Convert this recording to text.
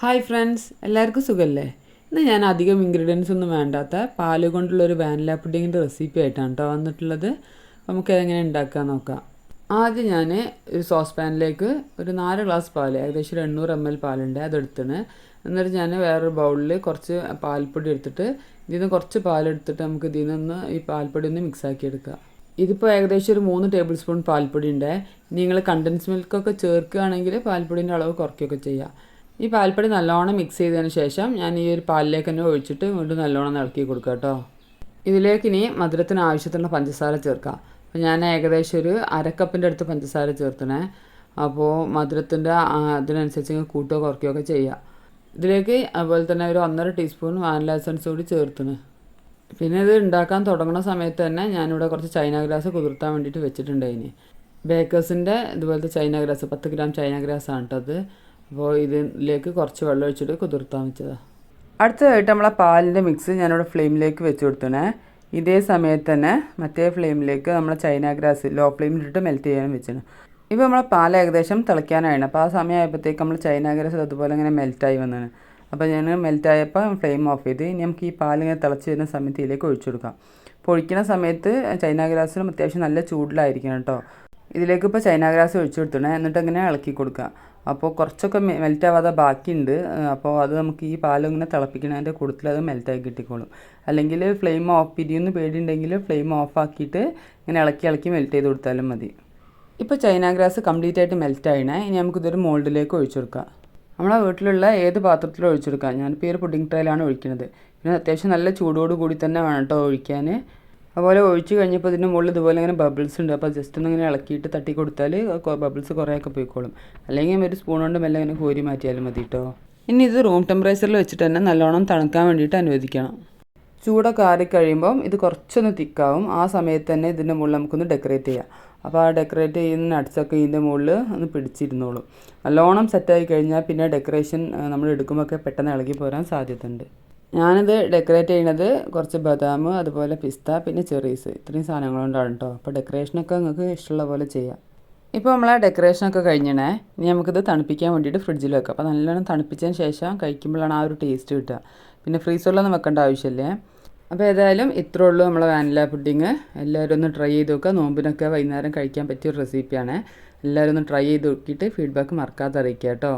Hi friends എല്ലാവർക്കും സുഖമല്ലേ ഇന്ന് ഞാൻ അധികം ഇൻഗ്രീഡിയൻസ് ഒന്നും വേണ്ടാത്ത പാൽ കൊണ്ടുള്ളൊരു വാനില പുഡിങ്ങിന്റെ റെസിപ്പി ആയിട്ടാണ് കേട്ടോ വന്നിട്ടുള്ളത്. നമുക്ക് അതെങ്ങനെ ഉണ്ടാക്കാൻ നോക്കാം. ആദ്യം ഞാൻ ഒരു സോസ് പാനിലേക്ക് ഒരു നാല് ഗ്ലാസ് പാൽ ഏകദേശം ഒരു എണ്ണൂറ് എം എൽ പാലുണ്ട് അതെടുത്തിന് എന്നിട്ട് ഞാൻ വേറൊരു ബൗളിൽ കുറച്ച് പാൽപ്പൊടി എടുത്തിട്ട് ഇതിൽ നിന്ന് കുറച്ച് പാലെടുത്തിട്ട് നമുക്ക് ഇതിൽ നിന്ന് ഈ പാൽപ്പൊടി ഒന്ന് മിക്സ് ആക്കി എടുക്കുക ഇതിപ്പോൾ ഏകദേശം ഒരു മൂന്ന് ടേബിൾ സ്പൂൺ പാൽപ്പൊടി ഉണ്ട്. നിങ്ങൾ കണ്ടൻസ് മിൽക്കൊക്കെ ചേർക്കുകയാണെങ്കിൽ പാൽപ്പൊടിന്റെ അളവ് കുറയ്ക്കുകയൊക്കെ ചെയ്യാം. ഈ പാൽപ്പൊടി നല്ലോണം മിക്സ് ചെയ്തതിന് ശേഷം ഞാൻ ഈ ഒരു പാലിലേക്ക് തന്നെ ഒഴിച്ചിട്ട് വീണ്ടും നല്ലോണം ഇളക്കി കൊടുക്കുക കേട്ടോ. ഇതിലേക്ക് ഇനി മധുരത്തിന് ആവശ്യത്തിനുള്ള പഞ്ചസാര ചേർക്കാം. അപ്പോൾ ഞാൻ ഏകദേശം ഒരു അരക്കപ്പിന്റെ അടുത്ത് പഞ്ചസാര ചേർത്തണേ. അപ്പോൾ മധുരത്തിന്റെ അതിനനുസരിച്ച് കൂട്ടുകയോ കുറയ്ക്കുകയോ ഒക്കെ ചെയ്യാം. ഇതിലേക്ക് അതുപോലെ തന്നെ ഒരു ഒന്നര ടീസ്പൂൺ വാനില എസൻസ് കൂടി ചേർത്തണ്. പിന്നെ ഇത് ഉണ്ടാക്കാൻ തുടങ്ങുന്ന സമയത്ത് തന്നെ ഞാനിവിടെ കുറച്ച് ചൈന ഗ്രാസ് കുതിർത്താൻ വേണ്ടിയിട്ട് വെച്ചിട്ടുണ്ടായിന്. ബേക്കേഴ്സിന്റെ ഇതുപോലത്തെ ചൈന ഗ്രാസ് പത്ത് ഗ്രാം ചൈന ഗ്രാസ് ആണ് കേട്ടത് അപ്പോൾ ഇതിലേക്ക് കുറച്ച് വെള്ളം ഒഴിച്ചിട്ട് കുതിർത്താൻ വെച്ചതാണ് അടുത്തതായിട്ട് നമ്മളെ പാലിന്റെ മിക്സ് ഞാനിവിടെ ഫ്ലെയിമിലേക്ക് വെച്ച് കൊടുത്തണേ. ഇതേ സമയത്ത് തന്നെ മറ്റേ ഫ്ലെയിമിലേക്ക് നമ്മൾ ചൈന ഗ്രാസ് ലോ ഫ്ലെയിമിലിട്ട് മെൽറ്റ് ചെയ്യാൻ വെച്ചാണ് ഇപ്പോൾ നമ്മളെ പാൽ ഏകദേശം തിളയ്ക്കാനായിരുന്നു അപ്പോൾ ആ സമയമായപ്പോഴത്തേക്ക് നമ്മൾ ചൈന ഗ്രാസ് അതുപോലെ ഇങ്ങനെ മെൽറ്റായി വന്നതാണ് അപ്പോൾ ഞാൻ മെൽറ്റായപ്പോൾ ഫ്ലെയിം ഓഫ് ചെയ്ത് ഇനി നമുക്ക് ഈ പാൽ ഇങ്ങനെ തിളച്ച് വരുന്ന സമയത്ത് ഇതിലേക്ക് ഒഴിച്ചു കൊടുക്കാം. അപ്പോൾ ഒഴിക്കുന്ന സമയത്ത് ചൈന ഗ്രാസിനും അത്യാവശ്യം നല്ല ചൂടിലായിരിക്കണം കേട്ടോ ഇതിലേക്ക് ഇപ്പോൾ ചൈന ഗ്രാസ് ഒഴിച്ചു കൊടുത്തണേ എന്നിട്ട് ഇങ്ങനെ ഇളക്കി കൊടുക്കുക അപ്പോൾ കുറച്ചൊക്കെ മെൽറ്റ് ആവാതെ ബാക്കിയുണ്ട്. അപ്പോൾ അത് നമുക്ക് ഈ പാൽ ഇങ്ങനെ തിളപ്പിക്കണതിന്റെ കൂട്ടത്തിൽ അത് മെൽറ്റായി കിട്ടിക്കോളും. അല്ലെങ്കിൽ ഫ്ലെയിം ഓഫ് പിരിയൊന്ന് പേടിയുണ്ടെങ്കിൽ ഫ്ലെയിം ഓഫ് ആക്കിയിട്ട് ഇങ്ങനെ ഇളക്കി ഇളക്കി മെൽറ്റ് ചെയ്ത് കൊടുത്താലും മതി. ഇപ്പോൾ ചൈന ഗ്രാസ് കംപ്ലീറ്റ് ആയിട്ട് മെൽറ്റ് ആയിണേ. ഇനി നമുക്കിതൊരു മോൾഡിലേക്ക് ഒഴിച്ചു കൊടുക്കാം നമ്മളെ വീട്ടിലുള്ള ഏത് പാത്രത്തിലും ഒഴിച്ചെടുക്കാം. ഞാനിപ്പോൾ ഈ ഒരു പുഡിംഗ് ട്രയിലാണ് ഒഴിക്കുന്നത് പിന്നെ അത്യാവശ്യം നല്ല ചൂടോട് കൂടി തന്നെ വേണം കേട്ടോ ഒഴിക്കാൻ അതുപോലെ ഒഴിച്ച് കഴിഞ്ഞപ്പോൾ ഇതിന്റെ മുകളിൽ ഇതുപോലെ ഇങ്ങനെ ബബിൾസ് ഉണ്ട്. അപ്പോൾ ജസ്റ്റ് ഒന്ന് ഇങ്ങനെ ഇളക്കിയിട്ട് തട്ടി കൊടുത്താൽ ബബിൾസ് കുറേയൊക്കെ പോയിക്കോളും. അല്ലെങ്കിൽ ഒരു സ്പൂൺ കൊണ്ട് മെല്ലെ ഇങ്ങനെ കോരി മാറ്റിയാലും മതി കേട്ടോ ഇനി ഇത് റൂം ടെമ്പറേച്ചറിൽ വെച്ചിട്ട് തന്നെ നല്ലോണം തണുക്കാൻ വേണ്ടിയിട്ട് അനുവദിക്കണം. ചൂടൊക്കെ ആറിക്കഴിയുമ്പം ഇത് കുറച്ചൊന്ന് തിക്കാവും. ആ സമയത്ത് തന്നെ ഇതിന്റെ മുകളിൽ നമുക്കൊന്ന് ഡെക്കറേറ്റ് ചെയ്യാം. അപ്പോൾ ആ ഡെക്കറേറ്റ് ചെയ്യുന്ന നട്ട്സൊക്കെ ഇതിന്റെ മുകളിൽ ഒന്ന് പിടിച്ചിരുന്നോളും. നല്ലോണം സെറ്റായി കഴിഞ്ഞാൽ പിന്നെ ഡെക്കറേഷൻ നമ്മൾ എടുക്കുമ്പോഴൊക്കെ പെട്ടെന്ന് ഇളകി പോരാൻ സാധ്യതയുണ്ട്. ഞാനിത് ഡെക്കറേറ്റ് ചെയ്യണത് കുറച്ച് ബദാം അതുപോലെ പിസ്ത പിന്നെ ചെറീസ്. ഇത്രയും സാധനങ്ങൾ കൊണ്ടാണ് കേട്ടോ അപ്പോൾ ഡെക്കറേഷനൊക്കെ നിങ്ങൾക്ക് ഇഷ്ടമുള്ള പോലെ ചെയ്യാം. ഇപ്പോൾ നമ്മളെ ഡെക്കറേഷനൊക്കെ കഴിഞ്ഞണേ. ഇനി നമുക്കിത് തണുപ്പിക്കാൻ വേണ്ടിയിട്ട് ഫ്രിഡ്ജിൽ വെക്കാം. അപ്പോൾ നല്ലോണം തണുപ്പിച്ചതിന് ശേഷം കഴിക്കുമ്പോഴാണ് ആ ഒരു ടേസ്റ്റ് കിട്ടുക. പിന്നെ ഫ്രീസറിലൊന്നും വെക്കേണ്ട ആവശ്യമില്ലേ? അപ്പോൾ ഏതായാലും ഇത്രേ ഉള്ളൂ നമ്മളെ വാനില പുഡിങ് എല്ലാവരും ഒന്ന് ട്രൈ ചെയ്ത് നോക്കുക നോമ്പിനൊക്കെ വൈകുന്നേരം കഴിക്കാൻ പറ്റിയ റെസിപ്പിയാണ് എല്ലാവരും ഒന്ന് ട്രൈ ചെയ്ത് നോക്കിയിട്ട് ഫീഡ്ബാക്ക് മറക്കാതെ അറിയിക്കുക കേട്ടോ